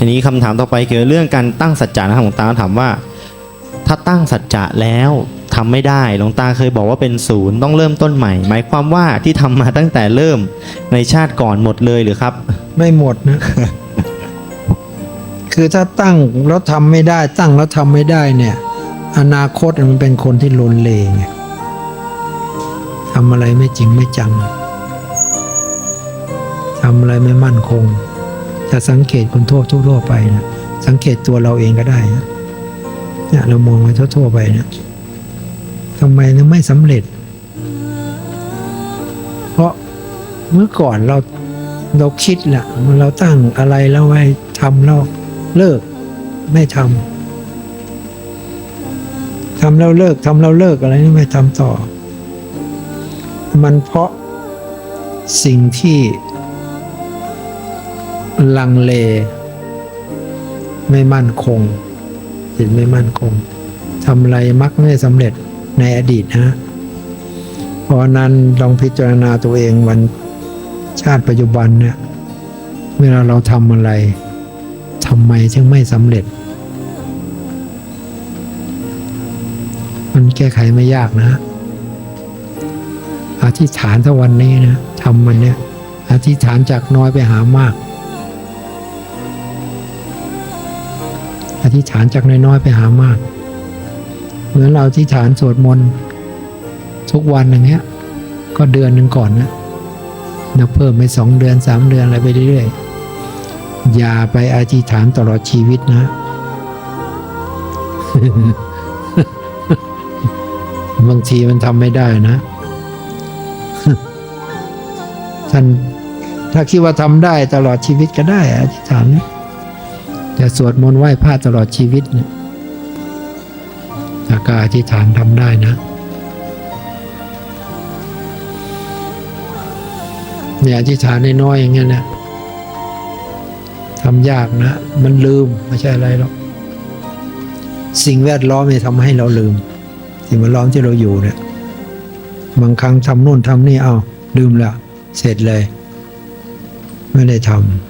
ทีนี้คำถามต่อไปเกี่ยวกับเรื่องการตั้งสัจจะนะครับหลวงตาถามว่า ถ้าตั้งสัจจะแล้วทำไม่ได้หลวงตาเคยบอกว่าเป็นศูนย์ต้องเริ่มต้นใหม่ หมายความว่าที่ทำมาตั้งแต่เริ่มในชาติก่อนหมดเลยหรือครับ ไม่หมดนะคือถ้าตั้งแล้วทำไม่ได้ ตั้งแล้วทำไม่ได้เนี่ย อนาคตมันเป็นคนที่ลนเลงทำอะไรไม่จริงไม่จังทำอะไรไม่มั่นคง จะสังเกตคนทั่วทั่วไปนะสังเกตตัวเราเองก็ได้นะเนี่ยเรามองไปทั่วๆไปนะทำไมถึงไม่สำเร็จ เพราะเมื่อก่อนเราเราคิดแหละเราตั้งอะไรแล้วไว้ทำแล้วเลิกไม่ทำทำแล้วเลิกทำแล้วเลิกอะไรนี่ไม่ทำต่อ มันเพราะสิ่งที่ ลังเล ไม่มั่นคงจิตไม่มั่นคงทำอะไรมักไม่สำเร็จในอดีตนะเพราะนั้นลองพิจารณาตัวเองวันชาติปัจจุบันเนี่ยเวลาเราทำอะไรทำไมถึงไม่สำเร็จ มันแก้ไขไม่ยากนะอธิษฐานถ้าวันนี้นะทำมันเนี่ยอธิษฐานจากน้อยไปหามาก อธิษฐานจากน้อยๆไปหามาก เหมือนเราอธิษฐานสวดมนต์ทุกวันอย่างเงี้ย ก็เดือนหนึ่งก่อนนะนับเพิ่มไปสองเดือนสามเดือนอะไรไปเรื่อยๆอย่าไปอธิษฐานตลอดชีวิตนะบางทีมันทำไม่ได้นะ ท่านถ้าคิดว่าทำได้ตลอดชีวิตก็ได้อธิษฐานนะ แต่สวดมนต์ไหว้พระตลอดชีวิตเนี่ยถ้าก็อธิษฐานทำได้นะเนี่ยอธิษฐานน้อยๆอย่างเงี้ยนะทำยากนะ มันลืมไม่ใช่อะไรหรอกสิ่งแวดล้อมเนี่ยทำให้เราลืม สิ่งแวดล้อมที่เราอยู่เนี่ยบางครั้งทำนู่นทำนี่เอาลืมละเสร็จเลย ไม่ได้ทำ